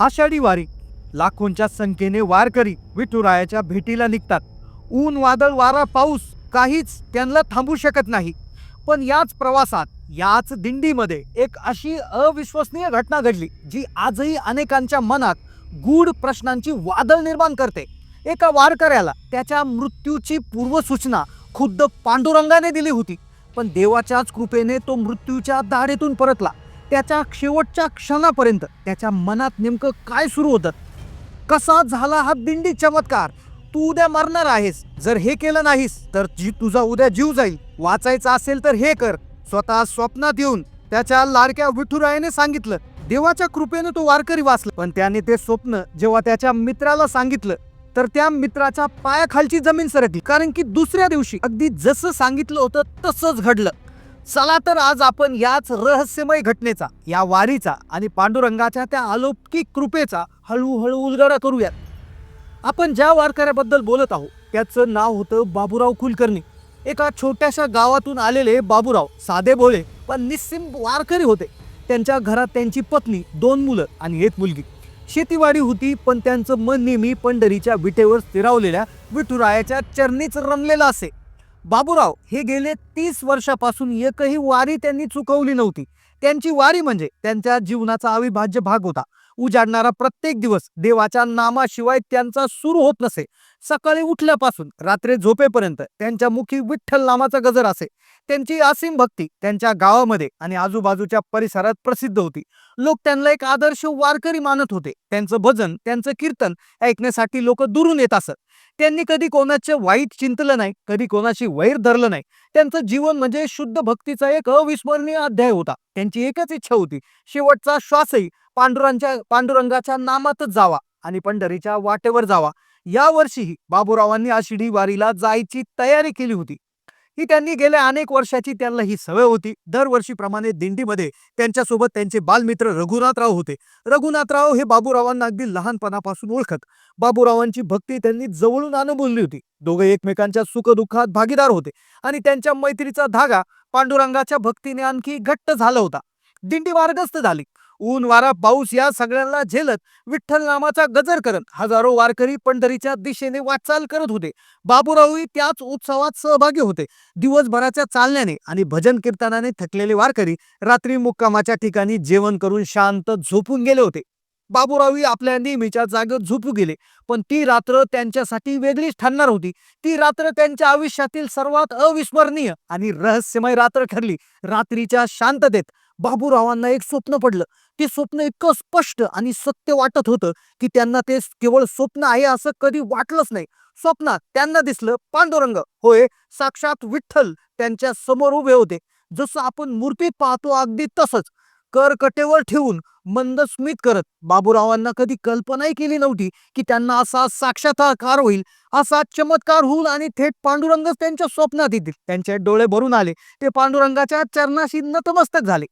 आषाढी वारी. लाखोंच्या संख्येने वारकरी विठुरायाच्या भेटीला निघतात. ऊन वादळ वारा पाऊस काहीच त्यांना थांबू शकत नाही. पण याच प्रवासात याच दिंडीमध्ये एक अशी अविश्वसनीय घटना घडली जी आजही अनेकांच्या मनात गूढ प्रश्नांची वादळ निर्माण करते. एका वारकऱ्याला त्याच्या मृत्यूची पूर्वसूचना खुद्द पांडुरंगाने दिली होती. पण देवाच्याच कृपेने तो मृत्यूच्या दाढेतून परतला. त्याच्या शेवटच्या क्षणापर्यंत त्याच्या मनात नेमकं काय सुरू होतं? कसा झाला हा दिंडी चमत्कार? तू उद्या मरणार आहेस. जर हे केलं नाहीस तर जी तुझा उद्या जीव जाईल. वाचायचा असेल तर हे कर. स्वतः स्वप्नात येऊन त्याच्या लाडक्या विठुरायाने सांगितलं. देवाच्या कृपेने तो वारकरी वाचला. पण त्याने ते स्वप्न जेव्हा त्याच्या मित्राला सांगितलं तर त्या मित्राच्या पायाखालची जमीन सरकली. कारण की दुसऱ्या दिवशी अगदी जसं सांगितलं होतं तसंच घडलं. चला तर आज आपण याच रहस्यमय घटनेचा या वारीचा आणि पांडुरंगाच्या त्या अलौकिक कृपेचा हळूहळू उलगडा करूयात. आपण ज्या वारकऱ्याबद्दल बोलत आहोत त्याचं नाव होतं बाबूराव कुलकर्णी. एका छोट्याशा गावातून आलेले बाबूराव साधे भोळे पण निस्सिम वारकरी होते. त्यांच्या घरात त्यांची पत्नी दोन मुलं आणि एक मुलगी. शेतीवाडी होती पण त्यांचं मन नेहमी पंढरीच्या विटेवर स्थिरावलेल्या विठुरायाच्या चरणीच रमलेलं असे. बाबूराव हे गेले तीस वर्षापासून एकही वारी त्यांनी चुकवली नव्हती. त्यांची वारी म्हणजे त्यांच्या जीवनाचा अविभाज्य भाग होता. उजाडणारा प्रत्येक दिवस देवाच्या नामाशिवाय त्यांचा सुरू होत नसे. सकाळी उठल्यापासून रात्री झोपेपर्यंत त्यांच्या मुखी विठ्ठल नामाचा गजर असे. त्यांची असीम भक्ती त्यांच्या गावामध्ये आणि आजूबाजूच्या परिसरात प्रसिद्ध होती. लोक त्यांना एक आदर्श वारकरी मानत होते. त्यांचं भजन त्यांचं कीर्तन ऐकण्यासाठी लोक दुरून येत असत. त्यांनी कधी कोणाचे वाईट चिंतलं नाही कधी कोणाशी वैर धरलं नाही. त्यांचं जीवन म्हणजे शुद्ध भक्तीचा एक अविस्मरणीय अध्याय होता. त्यांची एकच इच्छा होती. शेवटचा श्वासही पांडुरांच्या पांडुरंगाच्या नामातच जावा आणि पंढरीच्या वाटेवर जावा. या वर्षीही बाबूरावांनी आषाढी वारीला जायची तयारी केली होती. ही त्यांनी गेल्या अनेक वर्षाची त्यांना ही सवय होती. दरवर्षीप्रमाणे दिंडीमध्ये त्यांच्यासोबत त्यांचे बालमित्र रघुनाथराव होते. रघुनाथराव हे बाबूरावांना अगदी लहानपणापासून ओळखत. बाबूरावांची भक्ती त्यांनी जवळून अनुभवली होती. दोघे एकमेकांच्या सुखदुःखात भागीदार होते आणि त्यांच्या मैत्रीचा धागा पांडुरंगाच्या भक्तीने आणखी घट्ट झाला होता. दिंडी मार्गस्थ झाली. ऊन वारा पाऊस या सगळ्यांना झेलत विठ्ठल नामाचा गजर करत हजारो वारकरी पंढरीच्या दिशेने वाटचाल करत होते. बाबूरावही त्याच उत्सवात सहभागी होते. दिवसभराच्या चालण्याने आणि भजन कीर्तनाने थकलेले वारकरी रात्री मुक्कामाच्या ठिकाणी जेवण करून शांत झोपून गेले होते. बाबूरावही आपल्या नेहमीच्या जागेत झोपू गेले पण ती रात्र त्यांच्यासाठी वेगळीच ठरणार होती. ती रात्र त्यांच्या आयुष्यातील सर्वात अविस्मरणीय आणि रहस्यमय रात्र ठरली. रात्रीच्या शांततेत बाबूरावांना एक स्वप्न पडलं. ते स्वप्न इतकं स्पष्ट आणि सत्य वाटत होतं की त्यांना ते केवळ स्वप्न आहे असं कधी वाटलंच नाही. स्वप्नात त्यांना दिसलं पांडुरंग. होय साक्षात विठ्ठल त्यांच्यासमोर उभे होते. जसं आपण मूर्तीत पाहतो अगदी तसंच. करकटेवर ठेवून मंद स्मित करत. बाबूरावांना कधी कल्पनाही केली नव्हती की त्यांना असा साक्षात्कार होईल. असा चमत्कार होईल आणि थेट पांडुरंगच त्यांच्या स्वप्नात येतील. त्यांचे डोळे भरून आले. ते पांडुरंगाच्या चरणाशी नतमस्तक झाले.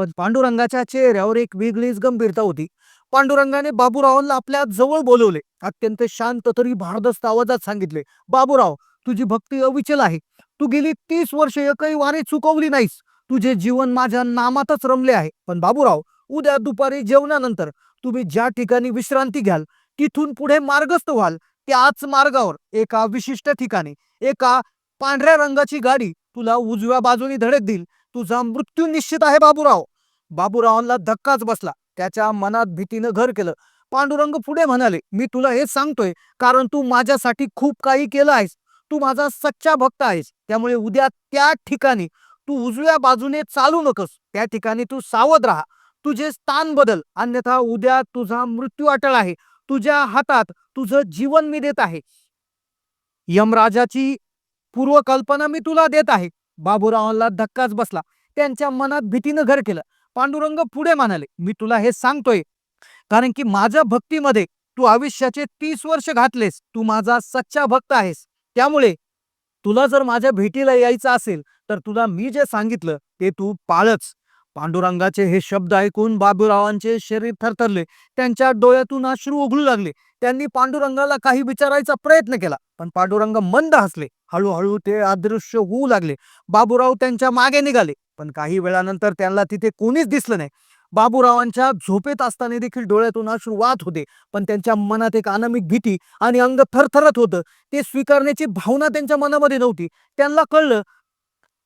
पण पांडुरंगाच्या चेहऱ्यावर एक वेगळीच गंभीरता होती. पांडुरंगाने बाबूरावांना आपल्या जवळ बोलवले. अत्यंत शांत तरी भारदस्त आवाजात सांगितले बाबूराव तुझी भक्ती अविचल आहे. तू गेली तीस वर्ष एकही वारे चुकवली नाहीस. तुझे जीवन माझ्या नामातच रमले आहे. पण बाबूराव उद्या दुपारी जेवणानंतर तुम्ही ज्या ठिकाणी विश्रांती घ्याल तिथून पुढे मार्गस्थ व्हाल. त्याच मार्गावर एका विशिष्ट ठिकाणी एका पांढऱ्या रंगाची गाडी तुला उजव्या बाजूने धडक देईल. तुझा मृत्यू निश्चित आहे बाबूराव. बाबूरावांना धक्काच बसला. त्याच्या मनात भीतीनं घर केलं. पांडुरंग पुढे म्हणाले मी तुला हे सांगतोय कारण तू माझ्यासाठी खूप काही केलं आहेस. तू माझा सच्चा भक्त आहेस. त्यामुळे उद्या त्या ठिकाणी तू उजव्या बाजूने चालू नकोस. त्या ठिकाणी तू सावध राहा. तुझे स्थान बदल. अन्यथा उद्या तुझा मृत्यू अटळ आहे. तुझ्या हातात तुझं जीवन मी देत आहे. यमराजाची पूर्वकल्पना मी तुला देत आहे. बाबूरावांना धक्काच बसला. त्यांच्या मनात भीतीनं घर केलं. पांडुरंग पुढे म्हणाले मी तुला हे सांगतोय कारण की माझ्या भक्तीमध्ये तू आयुष्याचे तीस वर्ष घातलेस तू माझा सच्चा भक्त आहेस. त्यामुळे तुला जर माझ्या भेटीला यायचं असेल तर तुला मी जे सांगितलं ते तू पाळच. पांडुरंगाचे हे शब्द ऐकून बाबूरावांचे शरीर थरथरले. त्यांच्या डोळ्यातून अश्रू उघडू लागले. त्यांनी पांडुरंगाला काही विचारायचा प्रयत्न केला पण पांडुरंग मंद हसले. हळूहळू ते अदृश्य होऊ लागले. बाबूराव त्यांच्या मागे निघाले पण काही वेळानंतर त्यांना तिथे कोणीच दिसलं नाही. बाबूरावांच्या झोपेत असताना देखील डोळ्यातून अश्रू वाहत होते पण त्यांच्या मनात एक अनामिक भीती आणि अंग थरथरत होतं. ते स्वीकारण्याची भावना त्यांच्या मनामध्ये नव्हती. त्यांना कळलं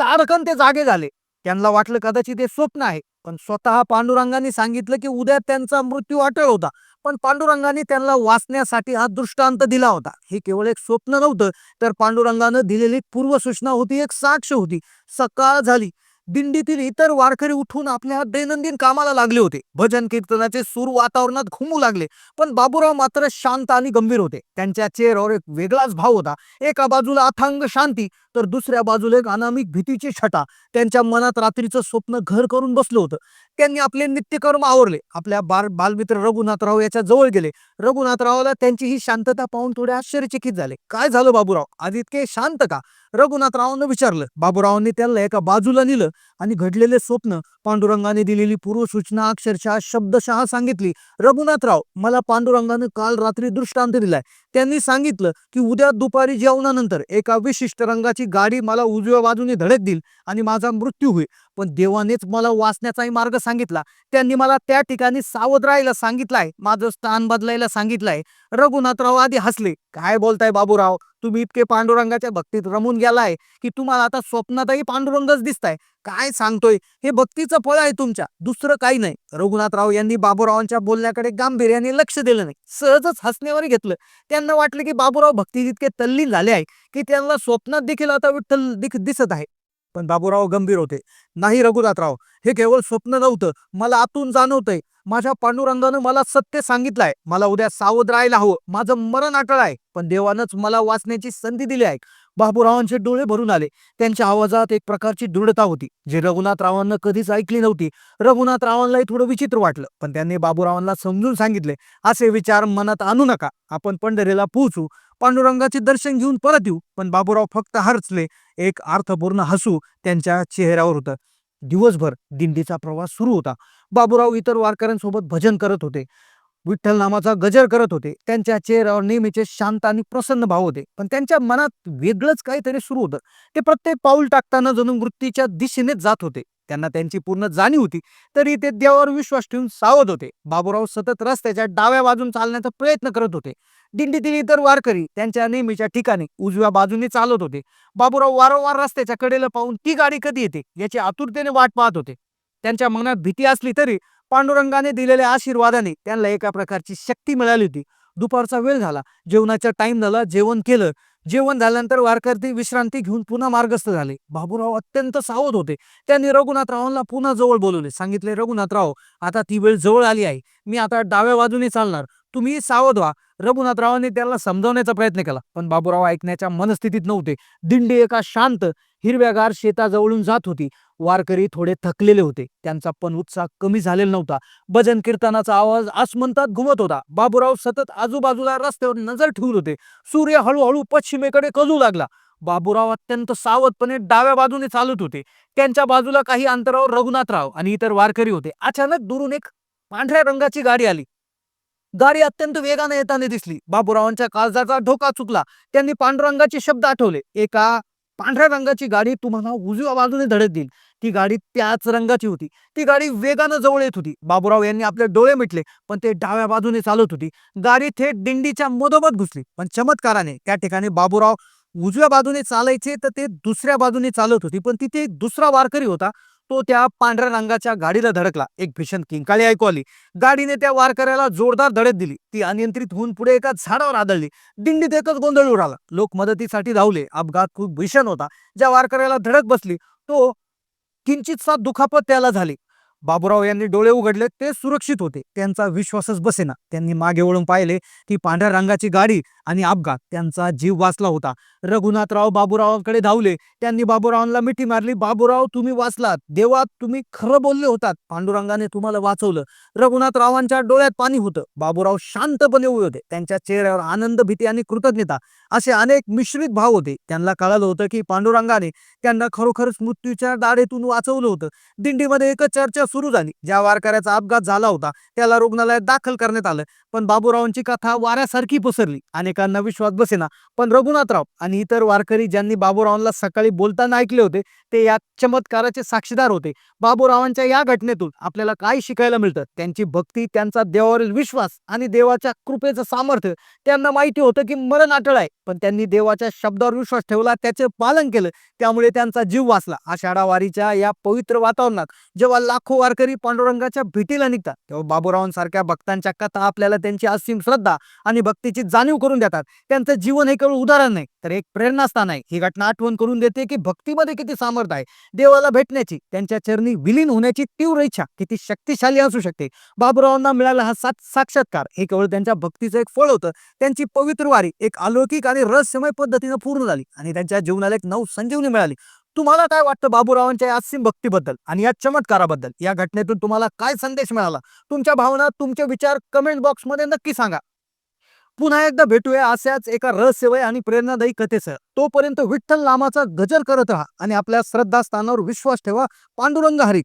तारकन ते जागे झाले. त्यांना वाटलं कदाचित हे स्वप्न आहे. पण स्वतः पांडुरंगाने सांगितलं की उद्या त्यांचा मृत्यू अटळ होता. पण पांडुरंगाने त्यांना वाचण्यासाठी हा दृष्टांत दिला होता. हे केवळ एक स्वप्न नव्हतं तर पांडुरंगानं दिलेली पूर्वसूचना होती एक साक्ष होती. सकाळ झाली. दिंडीतील इतर वारकरी उठून आपल्या दैनंदिन कामाला लागले होते. भजन कीर्तनाचे सूर वातावरणात घुमू लागले. पण बाबूराव मात्र शांत आणि गंभीर होते. त्यांच्या चेहऱ्यावर एक वेगळाच भाव होता. एका बाजूला अथांग शांती तर दुसऱ्या बाजूला एक अनामिक भीतीची छटा. त्यांच्या मनात रात्रीचं स्वप्न घर करून बसलं होतं. त्यांनी आपले नित्यकर्म आवरले. आपल्या बाल बालमित्र रघुनाथराव याच्या जवळ गेले. रघुनाथरावला त्यांची ही शांतता पाहून थोडे आश्चर्यचकित झाले. काय झालं बाबूराव? आज इतके शांत का? रघुनाथरावांना विचारलं. बाबूरावांनी त्यांना एका बाजूला नेलं आणि घडलेले स्वप्न पांडुरंगाने दिलेली पूर्वसूचना अक्षरशः शब्दशः सांगितली. रघुनाथराव मला पांडुरंगानं काल रात्री दृष्टांत दिलाय. त्यांनी सांगितलं की उद्या दुपारी जेवणानंतर एका विशिष्ट रंगाची गाडी मला उजव्या बाजूने धडक देईल आणि माझा मृत्यू होईल. पण देवानेच मला वाचण्याचाही मार्ग सांगितला. त्यांनी मला त्या ठिकाणी सावध राहायला सांगितलंय. माझं स्थान बदलायला सांगितलंय. रघुनाथराव आधी हसले. काय बोलताय बाबूराव? तुम्ही इतके पांडुरंगाच्या भक्तीत रमून गेलाय की तुम्हाला आता स्वप्नातही पांडुरंगच दिसताय. काय सांगतोय? हे भक्तीचं फळ आहे तुमच्या. दुसरं काही नाही. रघुनाथराव यांनी बाबूरावांच्या बोलण्याकडे गांभीर्याने लक्ष दिलं नाही. सहजच हसण्यावर घेतलं. त्यांना वाटलं की बाबूराव भक्ती इतके तल्लीन झाले आहे की त्यांना स्वप्नात देखील आता विठ्ठल दिसत आहे. पण बाबूराव गंभीर होते. नाही रघुनाथराव हे केवळ स्वप्न नव्हतं मला आतून जाणवतंय. माझ्या पांडुरंगानं मला सत्य सांगितलंय. मला उद्या सावध राहायला हवं. माझं मरण अटळ आहे. पण देवानंच मला वाचण्याची संधी दिली आहे. बाबूरावांचे डोळे भरून आले. त्यांच्या आवाजात एक प्रकारची दृढता होती. जी रघुनाथरावांना कधीच ऐकली नव्हती. रघुनाथरावांनाही थोडं विचित्र वाटलं. पण त्यांनी बाबूरावांना समजून सांगितले असे विचार मनात आणू नका. आपण पंढरीला पोहोचू. पांडुरंगाचे दर्शन घेऊन परत येऊ. पण बाबूराव फक्त हरचले. एक अर्थपूर्ण हसू त्यांच्या चेहऱ्यावर होतं. दिवसभर दिंडीचा प्रवास सुरू होता. बाबूराव इतर वारकऱ्यांसोबत भजन करत होते. विठ्ठल नामाचा गजर करत होते. त्यांच्या चेहऱ्यावर नेहमीचे शांत आणि प्रसन्न भाव होते. पण त्यांच्या मनात वेगळंच काहीतरी सुरू होतं. ते प्रत्येक पाऊल टाकताना जणू वृत्तीच्या दिशेनेच जात होते. त्यांना त्यांची पूर्ण जाणीव होती. तरी ते देवावर विश्वास ठेवून सावध होते. बाबूराव सतत रस्त्याच्या डाव्या बाजून चालण्याचा प्रयत्न करत होते. दिंडीतील इतर वारकरी त्यांच्या नेहमीच्या ठिकाणी उजव्या बाजूने चालत होते. बाबूराव वारंवार रस्त्याच्या कडेला पाहून ती गाडी कधी येते? याची आतुरतेने वाट पाहत होते. त्यांच्या मनात भीती असली तरी पांडुरंगाने दिलेल्या आशीर्वादाने त्यांना एका प्रकारची शक्ती मिळाली होती. दुपारचा वेळ झाला. जेवणाचा टाइम झाला. जेवण केलं. जेवण झाल्यानंतर वारकरी विश्रांती घेऊन पुन्हा मार्गस्थ झाले. बाबूराव अत्यंत सावध होते. त्यांनी रघुनाथरावांना पुन्हा जवळ बोलवले. सांगितले रघुनाथराव आता ती वेळ जवळ आली आहे. मी आता डाव्या बाजूने चालणार. तुम्ही सावध व्हा. रघुनाथरावांनी त्याला समजावण्याचा प्रयत्न केला. पण बाबूराव ऐकण्याच्या मनस्थितीत नव्हते. दिंडी एका शांत हिरव्यागार शेताजवळून जात होती. वारकरी थोडे थकलेले होते. त्यांचा पण उत्साह कमी झालेला नव्हता. भजन कीर्तनाचा आवाज आसमंतात घुमत होता. बाबूराव सतत आजूबाजूला रस्त्यावर नजर ठेवून होते. सूर्य हळूहळू पश्चिमेकडे कजू लागला. बाबूराव अत्यंत सावधपणे डाव्या बाजूने चालत होते. त्यांच्या बाजूला काही अंतरावर रघुनाथराव आणि इतर वारकरी होते. अचानक दुरून एक पांढऱ्या रंगाची गाडी आली. गाडी अत्यंत वेगाने येताना दिसली. बाबूरावांच्या काळजाचा ढोका चुकला. त्यांनी पांडुरंगाचे शब्द आठवले. एका पांढऱ्या रंगाची गाडी तुम्हाला उजव्या बाजूने धडक देईल. ती गाडी त्याच रंगाची होती. ती गाडी वेगानं जवळ येत होती. बाबूराव यांनी आपले डोळे मिटले पण ते डाव्या बाजूने चालत होती. गाडी थेट दिंडीच्या मधोमध घुसली पण चमत्काराने त्या ठिकाणी बाबूराव उजव्या बाजूने चालायचे तर ते दुसऱ्या बाजूने चालत होती. पण तिथे एक दुसरा वारकरी होता तो त्या पांढऱ्या रंगाच्या गाडीला धडकला. एक भीषण किंकाळी ऐकू आली. गाडीने त्या वारकऱ्याला जोरदार धडक दिली. ती अनियंत्रित होऊन पुढे एका झाडावर आदळली. दिंडीत एकच गोंधळ उडाला. लोक मदतीसाठी धावले. अपघात खूप भीषण होता. ज्या वारकऱ्याला धडक बसली तो किंचितसा दुखापत त्याला झाली. बाबूराव यांनी डोळे उघडले. ते सुरक्षित होते. त्यांचा विश्वासच बसेना. त्यांनी मागे वळून पाहिले ती पांढऱ्या रंगाची गाडी आणि अपघात. त्यांचा जीव वाचला होता. रघुनाथराव बाबूरावांकडे धावले. त्यांनी बाबूरावांना मिठी मारली. बाबूराव तुम्ही वाचलात. देवा तुम्ही खरं बोलले होतात. पांडुरंगाने तुम्हाला वाचवलं. रघुनाथरावांच्या डोळ्यात पाणी होतं. बाबूराव शांतपणे उभे होते. त्यांच्या चेहऱ्यावर आनंद भीती आणि कृतज्ञता असे अनेक मिश्रित भाव होते. त्यांना कळालं होतं की पांडुरंगाने त्यांना खरोखरच मृत्यूच्या दाढेतून वाचवलं होतं. दिंडीमध्ये एकच चर्चा सुरू झाली. ज्या वारकऱ्याचा अपघात झाला होता त्याला रुग्णालयात दाखल करण्यात आलं. पण बाबूरावांची कथा वाऱ्यासारखी पसरली अनेक अनेकांना विश्वास बसेना. पण रघुनाथराव आणि इतर वारकरी ज्यांनी बाबूरावांना सकाळी बोलताना ऐकले होते ते या चमत्काराचे साक्षीदार होते. बाबूरावांच्या या घटनेतून आपल्याला काय शिकायला मिळतं? त्यांची भक्ती त्यांचा देवावरील विश्वास आणि देवाच्या कृपेचं सामर्थ्य त्यांना माहिती होतं की मरण अटळ आहे. पण त्यांनी देवाच्या शब्दावर विश्वास ठेवला त्याचे पालन केलं. त्यामुळे त्यांचा जीव वाचला. आषाढा वारीच्या या पवित्र वातावरणात जेव्हा लाखो वारकरी पांडुरंगाच्या भेटीला निघतात तेव्हा बाबूरावांसारख्या भक्तांच्या कथा आपल्याला त्यांची असीम श्रद्धा आणि भक्तीची जाणीव करून देतात. त्यांचं जीवन हे केवळ उदाहरण नाही तर एक प्रेरणास्थान आहे. ही घटना आठवण करून देते की भक्तीमध्ये किती सामर्थ्य आहे. देवाला भेटण्याची त्यांच्या चरणी विलीन होण्याची तीव्र इच्छा किती शक्तिशाली असू शकते. बाबूरावांना मिळाला हा सात साक्षात्कार. हे केवळ त्यांच्या भक्तीचं एक फळ होतं. त्यांची पवित्र वारी एक अलौकिक आणि रहस्यमय पद्धतीनं पूर्ण झाली आणि त्यांच्या जीवनाला एक नऊ संजीवनी मिळाली. तुम्हाला काय वाटतं बाबूरावांच्या या असीम भक्तीबद्दल आणि या चमत्काराबद्दल? या घटनेतून तुम्हाला काय संदेश मिळाला? तुमच्या भावना तुमचे विचार कमेंट बॉक्समध्ये नक्की सांगा. पुन्हा एकदा भेटूया अशाच एका रहस्यवय आणि प्रेरणादायी कथेसह. तोपर्यंत विठ्ठल नामाचा गजर करत राहा आणि आपल्या श्रद्धास्थानावर विश्वास ठेवा. पांडुरंग हरी.